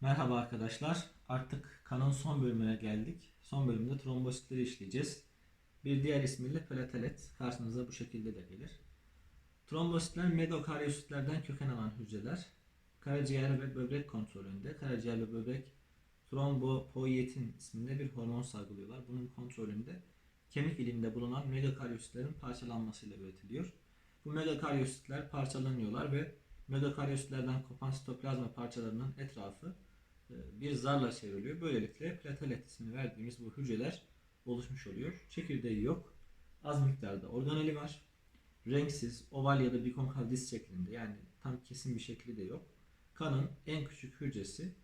Merhaba arkadaşlar. Artık kanın son bölümüne geldik. Son bölümde trombositleri işleyeceğiz. Bir diğer ismiyle platelet. Karşınıza bu şekilde de gelir. Trombositler medokaryositlerden köken alan hücreler. Karaciğer ve böbrek kontrolünde. Karaciğer ve böbrek trombopoietin isminde bir hormon salgılıyorlar. Bunun kontrolünde kemik iliğinde bulunan megakaryositlerin parçalanmasıyla üretiliyor. Bu megakaryositler parçalanıyorlar ve megakaryositlerden kopan sitoplazma parçalarının etrafı bir zarla çevriliyor. Böylelikle platelet ismini verdiğimiz bu hücreler oluşmuş oluyor. Çekirdeği yok. Az miktarda organeli var. Renksiz, oval ya da bikonkav disk şeklinde yani tam kesin bir şekli de yok. Kanın en küçük hücresi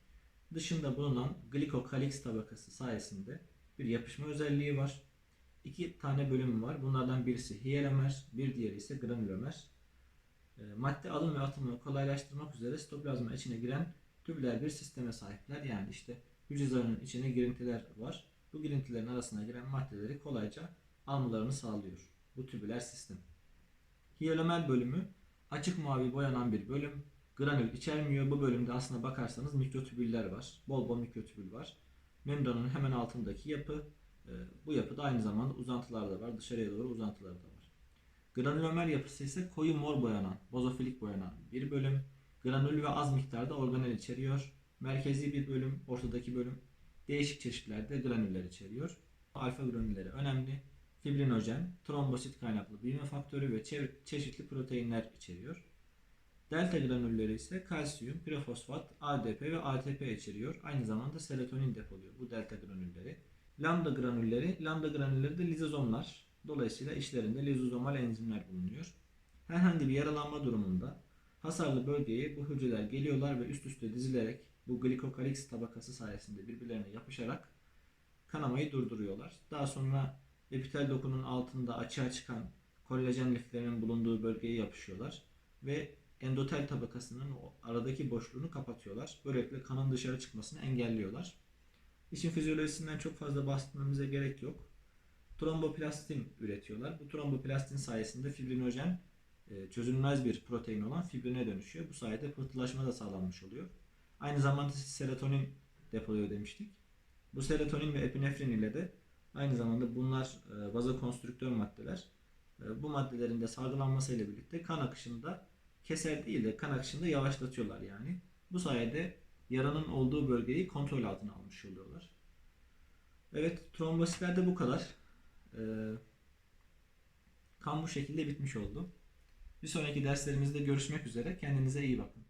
dışında bulunan glikokalix tabakası sayesinde bir yapışma özelliği var. İki tane bölümü var. Bunlardan birisi hiyelomer, bir diğeri ise granülomer. E, madde alım ve atımını kolaylaştırmak üzere sitoplazma içine giren tübüler bir sisteme sahipler. Yani işte hücre içine girintiler var. Bu girintilerin arasına giren maddeleri kolayca almalarını sağlıyor. Bu tübüler sistem. Hiyelomel bölümü açık mavi boyanan bir bölüm. Granül içermiyor. Bu bölümde aslına bakarsanız mikrotübüller var. Bol bol mikrotübül var. Membranın hemen altındaki yapı e, bu yapıda aynı zamanda uzantılar da var. Dışarıya doğru uzantıları da var. Granülomer yapısı ise koyu mor boyanan, bozofilik boyanan bir bölüm. Granül ve az miktarda organel içeriyor. Merkezi bir bölüm, ortadaki bölüm değişik çeşitlerde granüller içeriyor. Alfa granülleri önemli. Fibrinojen, trombosit kaynaklı büyüme faktörü ve çe- çeşitli proteinler içeriyor. Delta granülleri ise kalsiyum, pirofosfat, ADP ve ATP içeriyor. Aynı zamanda serotonin depoluyor bu delta granülleri. Lambda granülleri, lambda granülleri de lizozomlar. Dolayısıyla işlerinde lizozomal enzimler bulunuyor. Herhangi bir yaralanma durumunda hasarlı bölgeye bu hücreler geliyorlar ve üst üste dizilerek bu glikokalix tabakası sayesinde birbirlerine yapışarak kanamayı durduruyorlar. Daha sonra epitel dokunun altında açığa çıkan kolajen liflerinin bulunduğu bölgeye yapışıyorlar ve endotel tabakasının o aradaki boşluğunu kapatıyorlar. Böylelikle kanın dışarı çıkmasını engelliyorlar. İşin fizyolojisinden çok fazla bahsetmemize gerek yok. Tromboplastin üretiyorlar. Bu tromboplastin sayesinde fibrinojen e, çözülmez bir protein olan fibrine dönüşüyor. Bu sayede pıhtılaşma da sağlanmış oluyor. Aynı zamanda serotonin depoluyor demiştik. Bu serotonin ve epinefrin ile de aynı zamanda bunlar e, vazokonstrüktör maddeler. E, bu maddelerin de salgılanmasıyla birlikte kan akışında keser değil de kan akışında yavaşlatıyorlar yani. Bu sayede yaranın olduğu bölgeyi kontrol altına almış oluyorlar. Evet trombositlerde bu kadar. Kan bu şekilde bitmiş oldu. Bir sonraki derslerimizde görüşmek üzere. Kendinize iyi bakın.